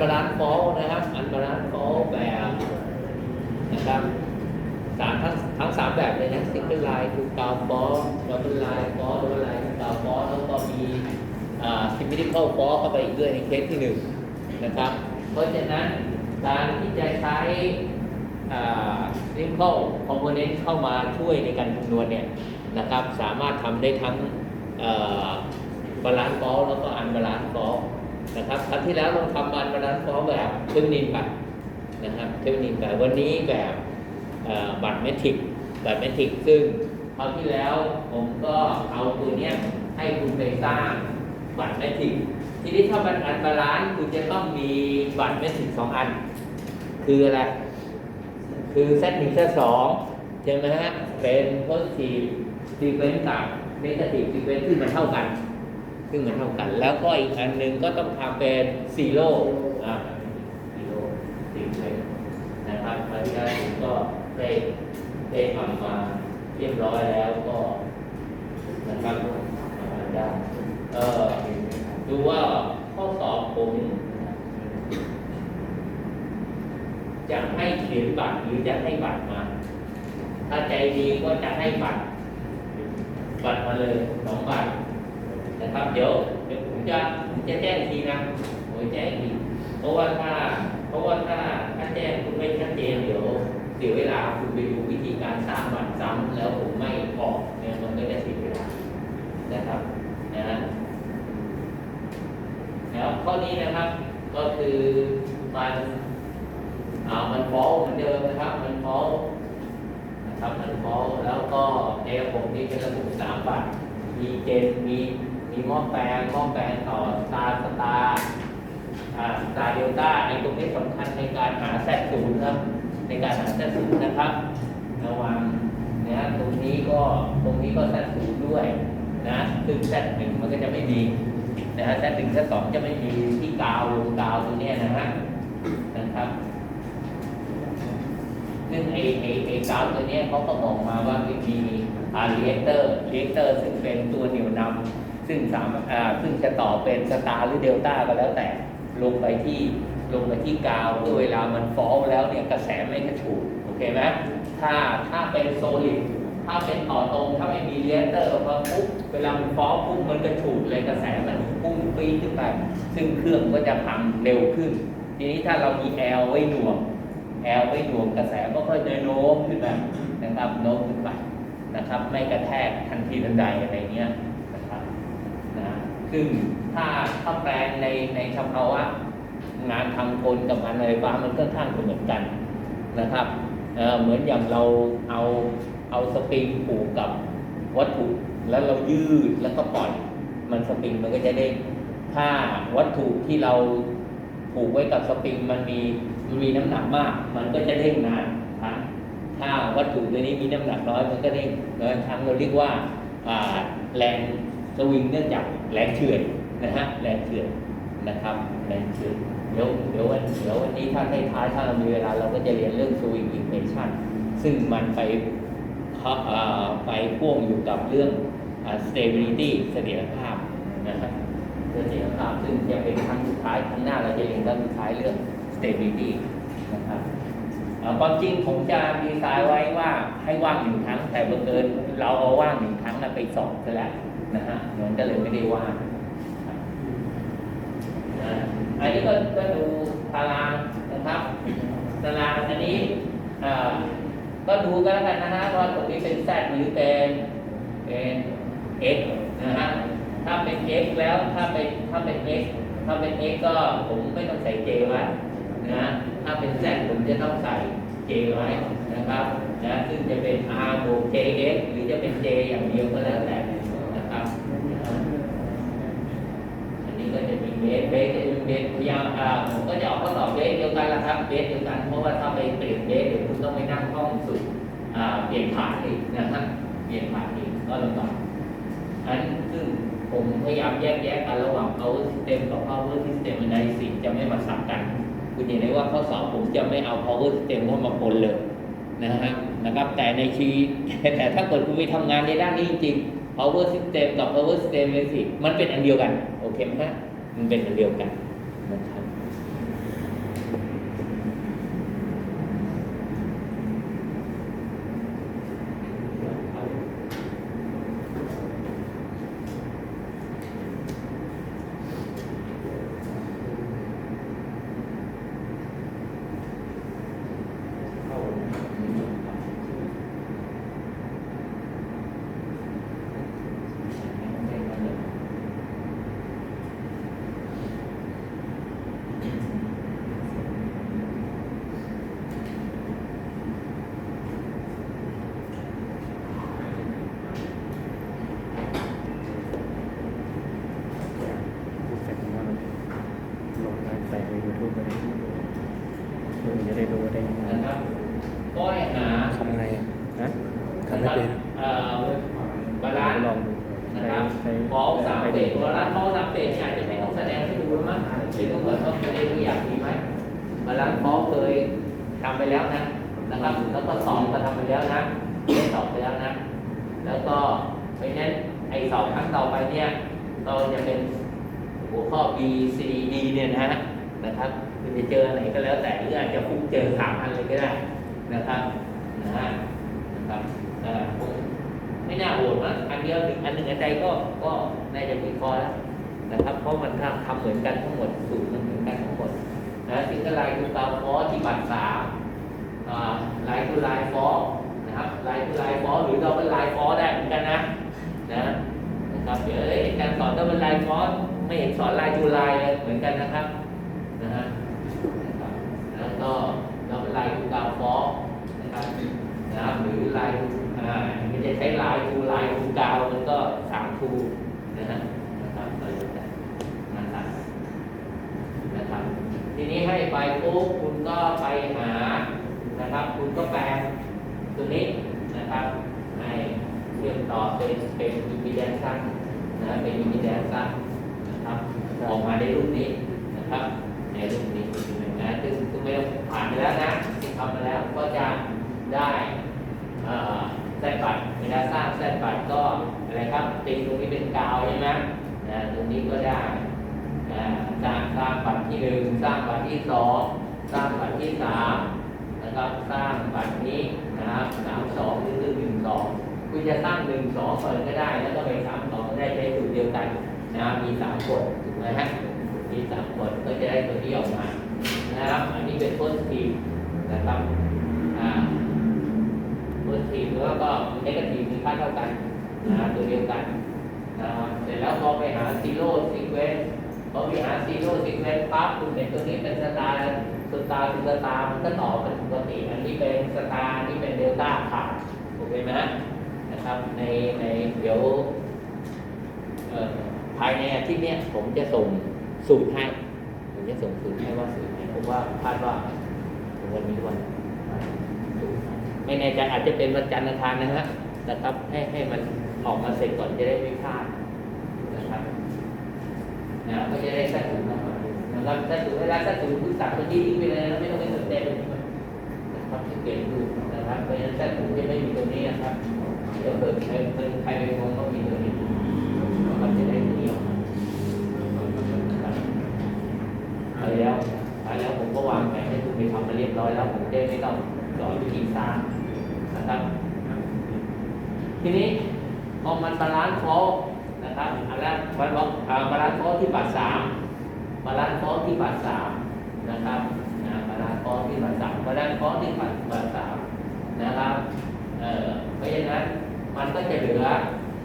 บาลานซ์ฟอลนะครับ อันบาลานซ์ฟอลแบบนะครับสามทั้งทั้งสามแบบเลยนะซิงเกิลไลน์คือกาวฟอลดับเบิลไลน์ฟอลดับเบิลไลน์กาวฟอลแล้วก็มีอ่าซิมมิทิคอลฟอลเข้าไปอีกด้วยในเคสที่หนึ่งนะครับ เพราะฉะนั้นการที่จะใช้ซิงเกิลคอมโพเนนต์เข้ามาช่วยในการคำนวณเนี่ยนะครับ สามารถทำได้ทั้งบาลานซ์ฟอลแล้วก็อันบาลานซ์ฟอล นะครับครั้งที่แล้วเราทำอันบาลานซ์ฟอลแบบเทคนิคไปนะครับเทคนิคแบบวันนี้แบบบัตรเมทริกบัตรเมทริกซึ่งคราวที่แล้วผมก็เอาตัวเนี้ยให้คุณไปสร้างบัตรเมทริกทีนี้ถ้าบัตรอันบาลานซ์คุณจะต้องมีบัตรเมทริกสองอัน คืออะไรคือเซตหนึ่งเซตสองใช่ไหมฮะเป็น positive sequence กับ negative sequence ซึ่มันเท่ากัน ซึ่งมันเท่ากัน แล้วก็อีกอันหนึ่งก็ต้องทำเป็น zero อ่า zero sequence นะครับคราวที่แล้ผมก็ได้ได้ทำมาเรียบร้อยแล้วก็นะครับมาได้เออดูว่าข้อสอบผมจะให้เขียนบัตรหรือจะให้บัตรมา ถ้าใจดีก็จะให้บัตร บัตรมาเลยสองบัตร นะครับ เดี๋ยวเดี๋ยวผมจะจะแจ้งอีกทีนะผมแจ้งอีกทีเพราะว่าถ้า เพราะว่าถ้าถ้าแจ้งคุณไม่ชัดเจนเดี๋ยวเสียเวลาคุณไปดูวิธีการสร้างบัตรซ้ำแล้วผมไม่ออกเนี่ยมันก็จะเสียเวลานะครับนะฮะแล้วข้อนี้นะครับ ก็คือมันอ่ามันฟ้องเหมือนเดิมนะครับ มันฟ้องนะครับมันฟ้องแล้วก็ในระบบนี้เป็นระบบสามบัตรมีเจนมี มีหม้อแปลงหม้อแปลงต่อสตาร์สตาร์สตาร์เดลต้าไอ้ตรงนี้สำคัญในการหาแซดศูนย์ครับในการหาแซดศูนย์นะครับระวังนะตรงนี้ก็ตรงนี้ก็แซดศูนย์ด้วยนะซึ่งแซดหนึ่งมันก็จะไม่มีนะฮะแซดหนึ่งแซดสองจะไม่มีที่กาวลงกาวตรงเนี้ยนะฮะนะครับซึ่งไอ้ไอไอกาฟตัวเนี้ยเขาก็บอกมาว่ามีอาเรียเตอร์เรียเตอร์ซึ่งเป็นตัวเหนี่ยวนำ ซึ่งสามารถซึ่งจะต่อเป็นสตาร์หรือเดลต้าก็แล้วแต่ ลงไปที่ลงไปที่กาวเพื่อเวลามันฟอลแล้วเนี่ยกระแสไม่กระฉูดโอเคไหมถ้าถ้าเป็นโซลิดถ้าเป็นต่อตรงถ้าไม่มีเรียเตอร์พอปุ๊บเวลามันฟอลปุ๊บมันกระฉูดเลยกระแสมันพุ่งปีดขึ้นไป ซึ่งเครื่องก็จะพังเร็วขึ้น ทีนี้ถ้าเรามีแอลไว้หน่วงแอลไม่หน่วงกระแสก็ค่อยจะโน้มขึ้นมานะครับโน้มขึ้นไปนะครับ ไม่กระแทกทันทีทันใดอะไรเงี้ย ซึ่งถ้าถ้าแปลงในในสภาวะงานทางกลกับงานไฟฟ้ามันค่อนข้างเหมือนกันนะครับเเหมือนอย่างเราเอาเอาสปริงผูกกับวัตถุแล้วเรายืดแล้วก็ปล่อย มันสปริงมันก็จะเด้งถ้าวัตถุที่เราผูกไว้กับสปริงมันมีมันมีน้ำหนักมาก มันก็จะเด้งนานครับถ้าวัตถุตัวนี้มีน้ำหนักน้อยมันก็เด้งบางครั้งเราเรียกว่าแรงสวิงเนื่องจาก แรงเฉื่อยนะฮะแรงเฉื่อยนะครับแรงเฉื่อยเดี๋ยวเดี๋ยววันเดี๋ยววันนี้ถ้าให้ท้ายถ้าเรามีเวลาเราก็จะเรียนเรื่องสวิงอินเ t ชันซึ่งมันไปไปพ่วงอยู่กับเรื่อง stability เสถียรภาพนะครับเรื่องเสียงภาพซึ่งจะเป็นครั้งสุดท้ายครั้งหน้าเราจะเรียนครั้งสุดท้ายเรื่อง stability นะครับเอ่อความจริงผมจะดีไซน์ไว้ว่าให้ว่างหนึ่งครั้ง แต่บังเอิญเราเอาว่างหนึ่งครั้งนั้นไปสอบซะแล้ว นะฮะมันก็เลยไม่ได้ว่าอันนี้ก็ก็ดูตารางนะครับตารางอันนี้ก็ดูกันแล้วกันนะฮะว่าตรงนี้เป็น z หรือเป็นเป็น x นะฮะถ้าเป็น x แล้วถ้าเป็นถ้าเป็น x ถ้าเป็น x ก็ผมไม่ต้องใส่ j ไว้นะถ้าเป็น z ผมจะต้องใส่ j ไว้นะครับนะซึ่งจะเป็น r บวก jx หรือจะเป็น j อย่างเดียวก็แล้วแต่นะครับอันนี้ก็จะมีเบสเบสจะเป็นเบสพยายามผมก็จะออกข้อสอบเบสเดียวกันละครับเบสเดียวกันเพราะว่าถ้าไปเปลี่ยนเบสเดี๋ยวคุณต้องไปนั่งห้องสุดเปลี่ยนผ่านอีกนะครับเปลี่ยนผ่านอีกก็ลำบากอันซึ่งผมพยายามแยกแยะกันระหว่าง power system กับ power system ในสิ่งจะไม่มาสับกัน คุณเห็นได้ว่าข้อสอบผมจะไม่เอา power system เข้ามาปนเลยนะฮะนะครับแต่ในชีแต่ถ้าเกิดคุณไปทำงานในด้านนี้จริง power system กับ power system เป็นสิมันเป็นอันเดียวกัน โอเคไหมฮะ มันเป็นอันเดียวกันนะครับ ทูบไปเลยเพื่อจะได้ดูได้ยังไง นะครับก็ให้หา ทำไงอะนะทำไม่เป็น เอ่อบาลานซ์ ลองดู นะครับ ใช้ ฟอลสาม ใช้ เศษบาลานซ์ฟอลสามเศษเนี่ยอาจจะไม่ต้องแสดงให้ดูแล้วมั้งหรือต้องเปิดต้องแสดงตัวอย่างดีไหมบาลานซ์ฟอลเคยทำไปแล้วนะนะครับ แล้วก็สองก็ทำไปแล้วนะได้สอบไปแล้วนะ แล้วก็เพราะฉะนั้นไอ้สอบครั้งต่อไปเนี่ยเราจะเป็นหัวข้อ B C นะนะครับคุณจะเจออะไรก็แล้วแต่หรืออาจจะฟุกเจอสามอันเลยก็ได้นะครับนะฮะนะครับเอ่คงไม่น่าโหดมั้งอันเดียวหนึ่งอันหนึ่งอันใดก็ก็น่าจะมีพอแล้วนะครับ เพราะมันทำทำเหมือนกันทั้งหมดสูตรมันเหมือนกันทั้งหมดนะสิงคลายคือตาฟอที่บัตรสามลายคือลายฟอนะครับลายคือลายฟอหรือเราเป็นลายฟอได้เหมือนกันนะนะนะครับเดี๋ยวเอ้การสอนถ้าเป็นลายฟอส ไม่เห็นสอนลายคือลายเลยเหมือนกันนะครับนะฮะนะครับแล้วก็เราเป็นลายคือดาวฟอสนะครับนะครับหรือลายอ่าไม่จะใช้ลายทูลายทูกาวมันก็สามทูนะฮะนะครับก็แล้วแต่นะครับนะครับ ทีนี้ให้ไปปุ๊บคุณก็ไปหานะครับ คุณก็แปลงตัวนี้นะครับให้เชื่อมต่อเป็นเป็นอิมพีแดนซ์นะเป็นอิมพีแดนซ์น ออกมาในรูปนี้นะครับ ในรูปนี้นะซึ่งซึ่งไม่ต้องผ่านไปแล้วนะที่ทำมาแล้วก็จะได้เอ่อแซดบัตรเวลาสร้างแซดบัตรก็อะไรครับตีตรงนี้เป็นกาวใช่ไหมนะตรงนี้ก็ได้อ่าสร้างสร้างบัตรที่หนึ่งสร้างบัตรที่สองสร้างบัตรที่สามนะครับสร้างบัตรนี้นะครับสามสองหรือหนึ่งสองคุณจะสร้างหนึ่งสองเปิดก็ได้ แล้วก็ไปสามสองก็ได้ใช้สูตรเดียวกัน นะครับมีสามกฎถูกไหมฮะมีสามกฎก็จะได้ตัวนี้ออกมานะครับ อันนี้เป็นโพสทีฟนะครับอ่าโพสทีฟแล้วก็เนกาทีฟมีค่าเท่ากันนะครับตัวเดียวกันนะครับเสร็จแล้วพอไปหาซีโร่ซีเควนพอมีหาซีโร่ซิกเวนปั๊บคุณเห็นตัวนี้เป็นสตาร์สตาร์สตาร์มันก็ต่อเป็นปกติ อันนี้เป็นสตาร์นนี้เป็นเดลต้าขาดโอเคไหมฮะนะครับในในเดี๋ยวเอ่อ ภายในอาทิตย์เนี้ยผมจะส่งสูตรให้ ผมจะส่งสูตรให้ว่าสูตรไหนผมว่าคาดว่าวันนี้วันไม่แน่ใจอาจจะเป็นวันจันทร์อังคารนะฮะนะครับ ให้ให้มันออกมาเสร็จก่อนจะได้ไม่พลาดนะครับนะก็จะได้แทรกถึงนะครับนะครับแทรกถึงเวลาแทรกถึงคุณตัดตัวนี้ทิ้งไปเลยนะไม่ต้องไปสนใจตรงนี้มันนะครับสังเกตดูนะครับเพราะฉะนั้นแทรกถึงจะไม่มีตัวนี้นะครับเดี๋ยวเกิดใครเป็นใครเป็นงงก็มีตัวนี้นะครับจะได้ตัวนี้ออกมานะครับเอา แล้วเอาแล้วผมก็วางแผนให้คุณไปทำมาเรียบร้อยแล้ว ผมจะไม่ต้องสอนวิธีสร้างนะครับ ทีนี้พอมันบาลานซ์โฟนะครับอันแรกบาลานซ์อ่าบาลานซ์โฟที่บัตรสามบาลานซ์โฟที่บัตรสามนะครับบาลานซ์โฟที่บัตรสามบาลานซ์โฟที่บัตรบัตรสามนะครับเออเพราะฉะนั้นมันก็จะเหลือ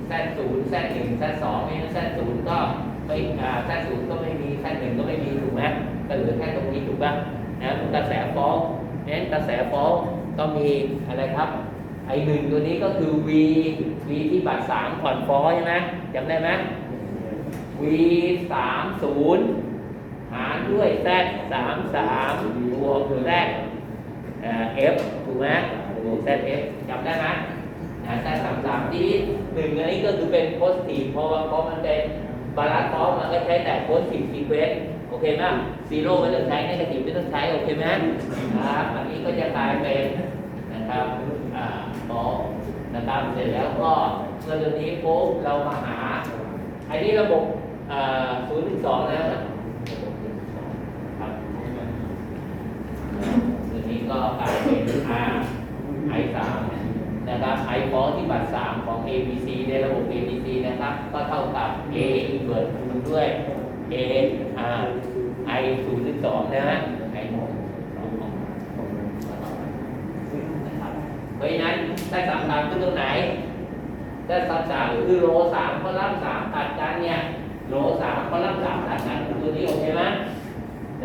แซดศูนย์แซดหนึ่งแซดสองไม่งั้นแซดศูนย์ก็ไม่แซดศูนย์ก็ไม่มีแซดหนึ่งก็ไม่มีถูกไหม ก็เหลือแค่ตรงนี้ถูกป่ะนะกระแสโฟนั้นกระแสโฟก็มีอะไรครับไอหนึ่งตัวนี้ก็คือ v v ที่บัตรสามผ่อนฟอใช่ไหมจำได้ไหม v สามศูนย์หารด้วย z สามสามบวก z เอ่อ f ถูกไหมบวก z f จำได้ไหมนะ z สามสามที่หนึ่งอันนี้ก็คือเป็นโพสตีฟเพราะว่าเพราะมันเป็น บาลานซ์ฟอมันก็ใช้แต่โพสตีฟซีเควนต์โอเคไหมซีโร่ไม่ต้องใช้เนกาทีฟไม่ต้องใช้ โอเคไหมนะครับอันนี้ก็จะกลายเป็นนะครับอ่าพอนะครับเสร็จแล้วก็เมื่อตัวนี้ปุ๊บเรามาหา อันนี้ระบบอ่าศูนย์ถึงสองแล้วนะระบบศูนย์ถึงสองครับตัวนี้ก็กลายเป็น R I สาม นะครับ I ฟอที่บัตรสามของ ABC ในระบบ ABC นะครับ ก็เท่ากับ A เกิดคูณด้วย A R I ศูนย์ถึงสองนะฮะ I สองของนะครับเพราะฉะนั้นได้สามสามคือตรงไหน ได้สามสามคือโลสามคอลัมน์สามตัดกันเนี่ยโลสามคอลัมน์สามตัดกันคือตัวนี้โอเคไหม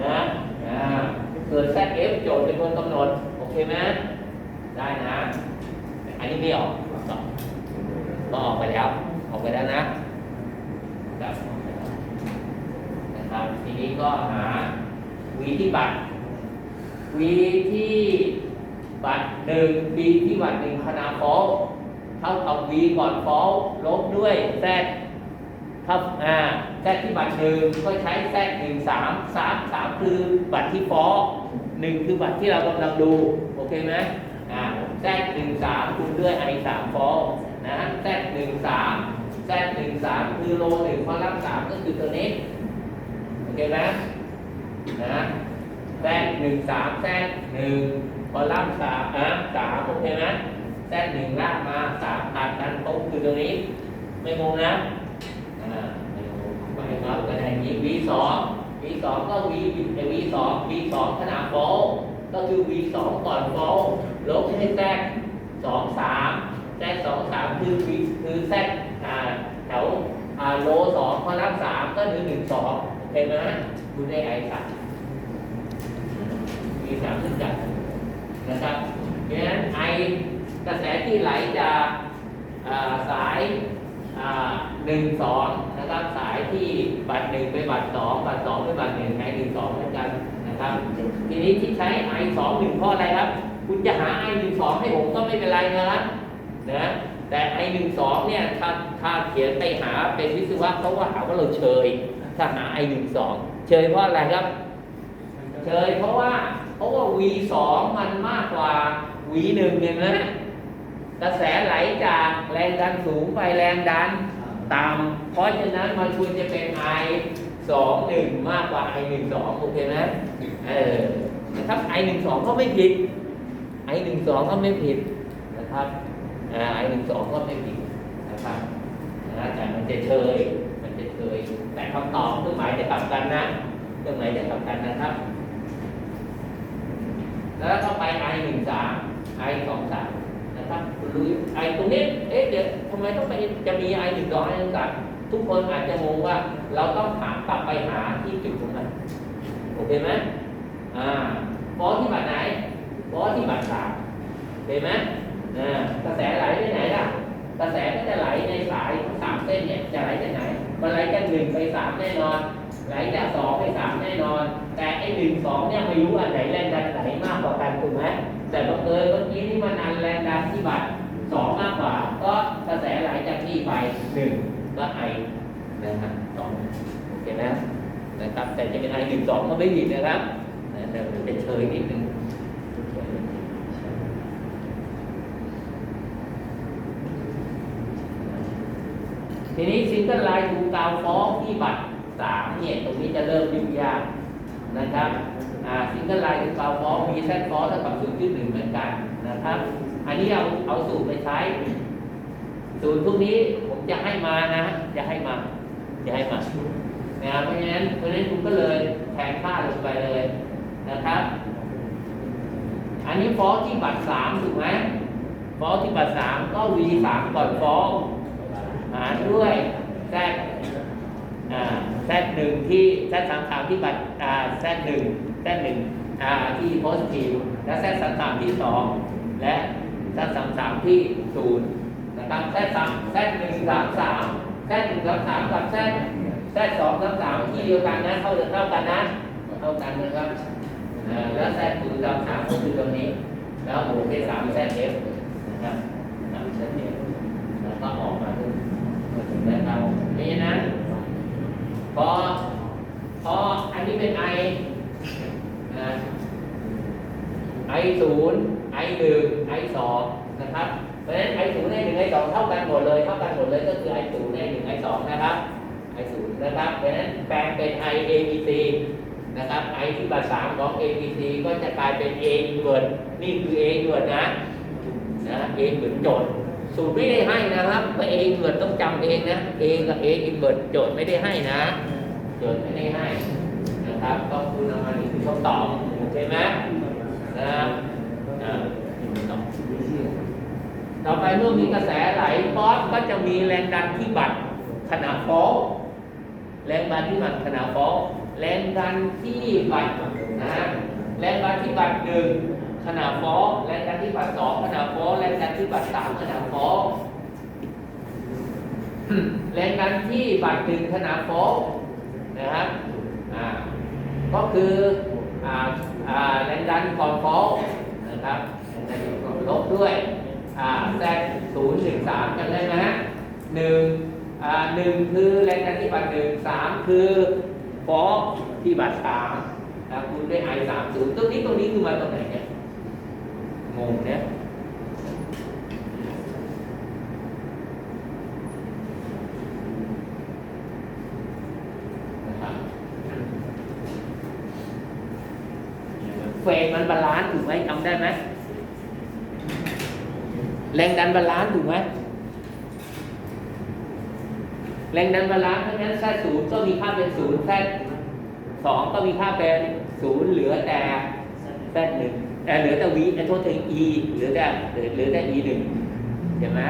นะอ่าเกิดแซดเอฟโจทย์เป็นคนกำหนด โอเคไหมได้นะ อันนี้ไม่ออกสองก็ออกไปแล้ว ออกไปแล้วนะครับนะครับ ทีนี้ก็หาวีที่บัตรวีที่บัตรหนึ่งวีที่บัตรหนึ่งขนาดฟอลเท่ากับวีก่อนฟอลลบด้วยแซดครับอ่าแซดที่บัตรหนึ่งก็ใช้แซดหนึ่งสามสามสามคือบัตรที่ฟอลหนึ่งคือบัตรที่เรากำลังดู โอเคไหม แซดหนึ่งสามคูณด้วยไอสามฟอลนะแซดหนึ่งสามแซดหนึ่งสามคือโลหนึ่งคอลัมน์สามก็คือตัวนี้โอเคไหมนะแซดหนึ่งสามแซดหนึ่งคอลัมน์สามอะสามโอเคไหมแซดหนึ่งลากมาสามตัดกันตรงคือตัวนี้ ไม่งงนะอ่าไม่งงไปครับก็ได้อย่างนี้ v สอง v สองก็ v เอ v สอง v สองขนาดโฟลก็คือ v สองก่อนโฟ ลบให้แซดสองสามแซดสองสามคือคือแซดอ่าแถวโลสองคอลัมน์สามก็คือหนึ่งสองเห็นไหมคุณได้ไอสามมีสามขึ้นจัดนะครับเพราะฉะนั้นไอกระแสที่ไหลจากสายหนึ่งสองนะครับสายที่บัตรหนึ่งไปบัตรสองบัตรสองไปบัตรหนึ่งไอหนึ่งสองเหมือนกันนะครับ ทีนี้ที่ใช้ไอสองหนึ่งเพราะอะไรครับ คุณจะหาไอหนึ่งสองให้ผมก็ไม่เป็นไรนะครับนะแต่ไอหนึ่งสองเนี่ยถ้าถ้าเขียนไปหาเป็นวิศวะเขาว่าหาว่าเราเชยถ้าหาไอหนึ่งสองเชยเพราะอะไรครับเฉยเพราะว่าเพราะว่า V สองมันมากกว่า V หนึ่งเห็นไหมกระแสไหลจากแรงดันสูงไปแรงดันต่ำเพราะฉะนั้นมันควรจะเป็น I สองหนึ่งมากกว่า I หนึ่งสองโอเคไหมเออนะครับ I หนึ่งสองก็ไม่ผิด I หนึ่งสองก็ไม่ผิดนะครับไอหนึ่งสองก็ไม่ผิดนะครับแต่มันจะเชยมันจะเชยแต่คำตอบเครื่องหมายจะกลับกันนะเครื่องหมายจะกลับกันนะครับ แล้วก็ไป i หนึ่งสาม i สองสามนะครับคุณรู้ตรงนี้เอ๊ะเดี๋ยวทำไมต้องไปจะมี i หนึ่งสอง i หนึ่งสามทุกคนอาจจะงงว่าเราต้องหากลับไปหาที่จุดของมันโอเคไหมอ่าฟอที่แบัตรไหน ฟอที่บัตรสามโอเคไหมกระแสไหลไปไหนล่ะ กระแสก็จะไหลในสายทั้งสามเส้นเนี่ยจะไหลจากไหน มันไหลจากหนึ่งไปสามแน่นอน ไหลจากสองไปสามแน่นอน แต่ไอ้หนึ่งสองเนี่ยไม่รู้อันไหนแรงดันไหนมากกว่ากันถูกไหมแต่บังเอิญเมื่อกี้นี่มันอันแรงดันที่บัตรสองมากกว่า ก็กระแสไหลจากนี่ไปหนึ่งก็ไอนะครับสองโอเคนะนะครับแต่จะเป็นไอหนึ่งสองก็ไม่ผิดนะครับแต่มันเชยนิดนึง ทีนี้ซิงเกิลไลน์ถูกกาวฟ้องที่บัตรสามเนี่ยตรงนี้จะเริ่มยุ่งยากนะครับอ่าซิงเกิลไลน์ถูกกาวฟ้องมีแซดฟ้องเท่ากับศูนย์จุดหนึ่งเหมือนกันนะครับ อันนี้เอาเอาสูตรไปใช้สูตรพวกนี้ผมจะให้มานะ จะให้มา จะให้มานะครับเพราะฉะนั้นเพราะฉะนั้นคุณก็เลยแทนค่าลงไปเลยนะครับ อันนี้ฟ้องที่บัตรสามถูกไหมฟ้องที่บัตรสามก็ V สามก่อนฟ้องารด้วยแซดแซดหนึ่งที่แซดสามสามที่บัตรแซดหนึ่งแซดหนึ่งที่โพสทีฟและแซดสามสามที่สองและแซดสามสามที่ศูนย์นะครับแซดสามแซดหนึ่งสามสามแซดหนึ่งสามสามกับแซดแซดสองสามสามที่เดียวกันนะเท่าเท่ากันนะเท่ากันนะครับอ่าแล้วแซดศูนย์สามสามก็คือตรงนี้ แล้วบวกด้วยสามแซดเอฟนะครับสามแซดเอฟแล้วก็ออกมาด้วย นะครับเพราะฉะนั้น พอพออันนี้เป็นไอนะไอศูนย์ไอหนึ่งไอสองนะครับ เพราะฉะนั้นไอศูนย์ไอหนึ่งไอสองเท่ากันหมดเลย เท่ากันหมดเลยก็คือไอศูนย์ไอหนึ่งไอสองนะครับไอศูนย์นะครับ เพราะฉะนั้นแปลงเป็นไอเอ c นะครับไอที่บาสามของ a b c ก็จะกลายเป็น a inverse นี่คือ a inverse นะนะ a เหมือนโจทย์ สูตรไม่ได้ให้นะครับว่าเออินเวิร์ดต้องจำเองนะเอกับเออินเวิร์ดโจทย์ไม่ได้ให้นะ โจทย์ไม่ได้ให้นะครับก็คุณเอามานี่คือคำตอบโอเคไหมนะครับอ่านี่คือคำตอบต่อไปเมื่อมีกระแสไหลฟอสก็จะมีแรงดันที่บัตรขนาดฟ้องแรงดันที่บัตรขนาดฟ้องแรงดันที่บัตรนะแรงดันที่บัตรหนึ่ง ขนาดฟ้องแรงดันที่บัตรสองขนาดฟ้องแรงดันที่บัตรสามขนาดฟ้องแรงดันที่บัตรหนึ่งขนาดฟ้องนะครับอ่าก็คืออ่าอ่าแรงดันก่อนฟอลนะครับแรงดันก่อนลบด้วยอ่าแซดศูนย์หนึ่งสามจำได้ไหมหนึ่งอ่าหนึ่งคือแรงดันที่บัตรหนึ่งสามคือฟอลที่บัตรสามนะคูณด้วยไอสามศูนย์ตรงนี้ตรงนี้คือมาตรงไหนเนี่ย งงเนี่ยนะครับเฟสมันบาลานซ์ถูกไหมจำได้ไหมแรงดันบาลานซ์ถูกไหมแรงดันบาลานซ์เพราะฉะนั้นแซศูนย์ก็มีค่าเป็นศูนย์แซสองก็มีค่าเป็นศูนย์เหลือแต่แซหนึ่ง เหลือแต่วีไอ้โทษถึง e เหลือแต่เหลือแต่ e หนึ่งเห็นไหม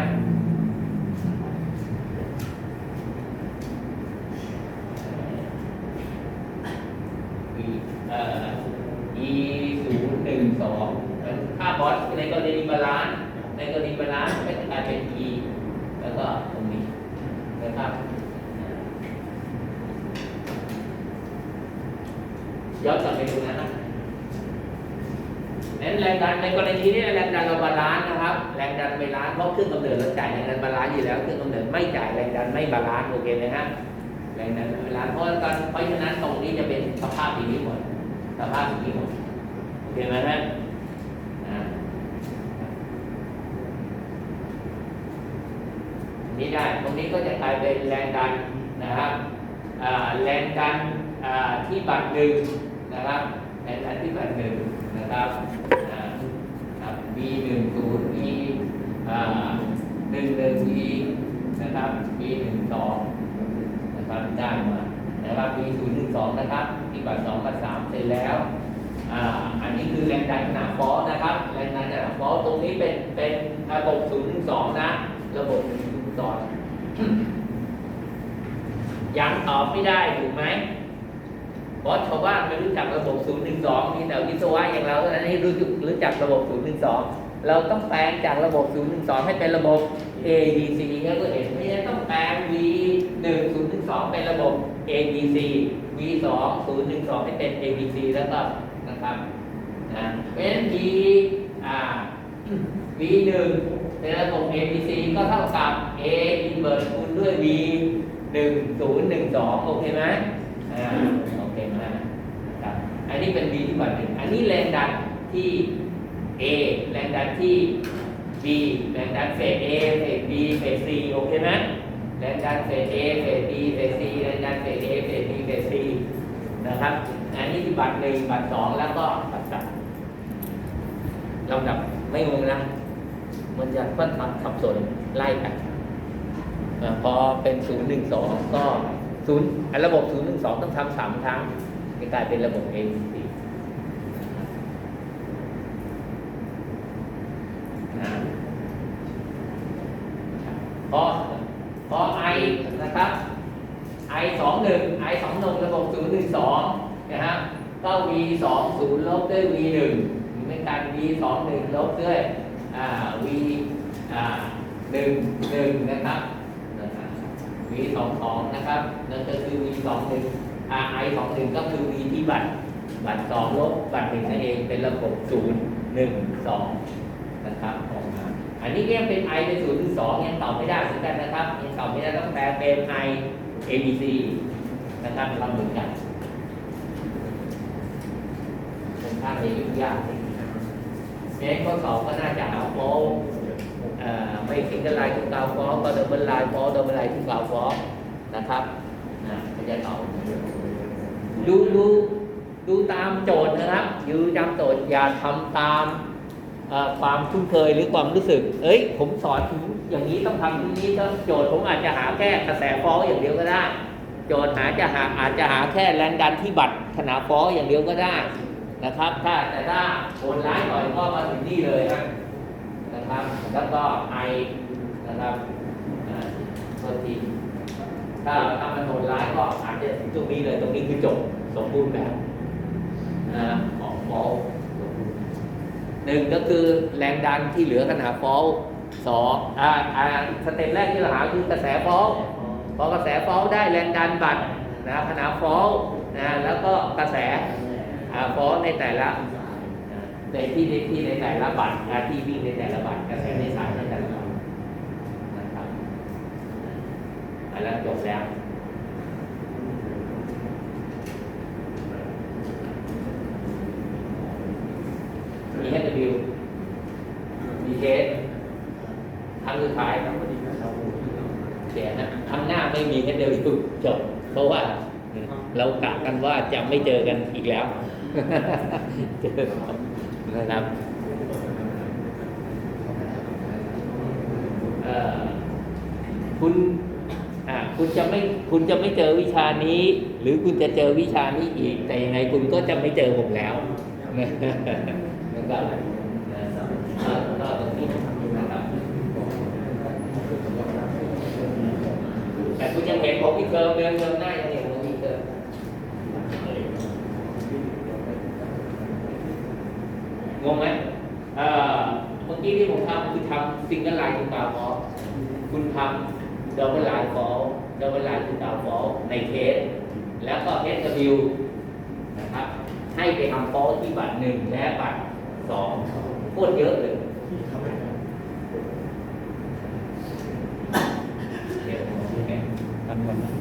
อ่อ e ศูนย์หนึ่งสองถ้าบอสในกรณีบาลานซ์ในกรณีบาลานซ์ก็จะกลายเป็น e แล้วก็ตรงนี้นะครับย้อนกลับไปดูนะครับนั้นแรงดันใน กรณีนี้แรงดันเราบาลานซ์นะครับ แรงดันบาลานซ์เพราะเครื่องกำเนิดเราจ่ายแรงดันบาลานซ์อยู่แล้วเครื่องกำเนิดไม่จ่ายแรงดันไม่บาลานซ์โอเคไหมฮะแรงดันเวลานเพราะตอนเพราะฉะนั้นตรงนี้จะเป็นสภาพอย่างนี้หมดสภาพอย่างนี้หมดโอเคไหมฮะนี่ได้ ตรงนี้ก็จะกลายเป็นแรงดันนะครับแรงดันที่บัตรหนึ่งนะครับแรงดันที่บัตรหนึ่งนะครับ อ่าครับ B หนึ่งศูนย์ B อ่าหนึ่งหนึ่ง B นะครับ B หนึ่งสองนะครับได้มานะครับมีศูนย์หนึ่งสองนะครับที่บัตรสองกับสามเสร็จแล้วอ่าอันนี้คือแรงดันขนาดฟอสนะครับแรงดันขนาดฟอสตรงนี้เป็นเป็นระบบศูนย์หนึ่งสองนะระบบศูนย์หนึ่งสองยังตอบไม่ได้ถูกไหม ราะชาวบ้านไม่รู้จักระบบศูนย์หนึ่งสองมีแต่วิศวะอย่างเราเท่านั้นที่รู้จักรู้จักระบบศูนย์หนึ่งสองเราต้องแปลงจากระบบศูนย์หนึ่งสองให้เป็นระบบ A B C ก็คือเห็นไม่ใช่ต้องแปลง V หนึ่งศูนย์หนึ่งสองเป็นระบบ A B C V สองศูนย์หนึ่งสองให้เป็น A B C แล้วก็นะครับนะเพราะฉะนั้น V อ่า V หนึ่งเป็นระบบ A B C ก็เท่ากับ A inverse คูณด้วย V หนึ่งศูนย์หนึ่งสองโอเคไหมอ่าโอเคไหมครับอั นนี้เป็น V ที่บัตรหนึ่งอันนี้แรงดันที่ A แรงดันที่ B แรงดันเฟส A เฟส B เฟส C โอเคไหมแรงดันเฟส A เฟส B เฟส C แรงดันเฟส A เฟส B เฟส C นะครับ อันนี้ที่บัตรหนึ่งบัตรสองแล้วก็บัตรสามลำดับไม่งงนะ มันจะค่อนข้างสับสนไล่กันอ่าพอเป็นศูนย์หนึ่งสองก็ศูนย์ระบบศูนย์หนึ่งสองต้องทำสามครั้ง จะกลายเป็นระบบ A B C นะพอพอไอนะครับไอสองหนึ่งไอสองหนึ่งระบบศูนย์หนึ่งสองนะฮะก็ v สองศูนย์ลบด้วย v หนึ่งเหมือนกัน v สองหนึ่งลบด้วยอ่า v อ่าหนึ่งหนึ่งนะครับนะครับ v สองสองนะครับนั่นก็คือ v สองหนึ่ง อ่า i สองหนึ่งก็คือ v ที่บัตรบัตรสองลบบัตรหนึ่งนั่นเองเป็นระบบศูนย์หนึ่งสองนะครับออกมาอันนี้ก็ยังเป็น i เป็นศูนย์ถึงสองยังตอบไม่ได้เหมือนกันนะครับยังตอบไม่ได้ต้องแปลเป็น i a b c นะครับทำเหมือนกันค่อนข้างจะยุ่งยากแม้ข้อสอบก็น่าจะหาโฟล์เอ่อไม่ซิงเกิลไลน์ทุกกาวฟอลก็ดับเบิลไลน์ฟอลดับเบิลไลน์ทุกกาวฟอลนะครับนะก็จะตอบ ดูดูดูตามโจทย์นะครับดูตามโจทย์อย่าทำตามความคุ้นเคยหรือความรู้สึก เอ้ย ผมสอนถึงอย่างนี้ต้องทำที่างนี้ต้องโจทย์ผมอาจจะหาแค่กระแสฟ้ออย่างเดียวก็ได้ โจทย์หาจะหาอาจจะหาแค่แรงดันที่บัตรขนาดฟ้ออย่างเดียวก็ได้นะครับ ถ้าแต่ถ้าโหดร้ายหน่อยก็มาถึงนี่เลยฮะนะครับ แล้วก็ไอนะครับอ่าโทษที ถ้าถ้ามันโหดร้ายก็อาจจะถึงตรงนี้เลย ตรงนี้คือจบสมบูรณ์แบบนะของฟ้อหนึ่งก็คือแรงดันที่เหลือขนาดฟอลสองอ่าอ่าสเต็ปแรกที่เราหาคือกระแสฟอลพอกระแสฟอลได้แรงดันบัตรนะขนาดฟอลนะแล้วก็กระแสอ่าฟอสในแต่ละในที่ในที่ในแต่ละบัตรที่วิ่งในแต่ละบัตรกระแสในสายในแต่ละบัตรนะครับ อันนั้นจบแล้วมี HW มีเทสครั้งสุดท้ายเสียนะครั้งหน้าไม่มี HW จบ เพราะว่าเรากะกันว่าจะไม่เจอกันอีกแล้วเจอนะครับเอ่อคุณอ่า คุณจะไม่คุณจะไม่เจอวิชานี้ หรือคุณจะเจอวิชานี้อีก แต่ยังไงคุณก็จะไม่เจอผมแล้วนะครับอ่าก็ตรงนี้นะครับแต่คุณยังเห็นผมอีกเทอมเดือนเทอมหน้ายังเห็นผมอีกเทอมงงไหมเอ่อเมื่อกี้ที่ผมทำคือทำซิงเกิลไลน์คุณตาฟอคุณทำดับเบิลไลน์ฟอ ลดับเบิลไลน์คุณตาฟอลในเคส แล้วก็ SW นะครับ ให้ไปทำฟอลที่บัตรหนึ่งและบัตรสองโคตรเยอะเลยเดี๋ยวผมดูให้ทันวันนะ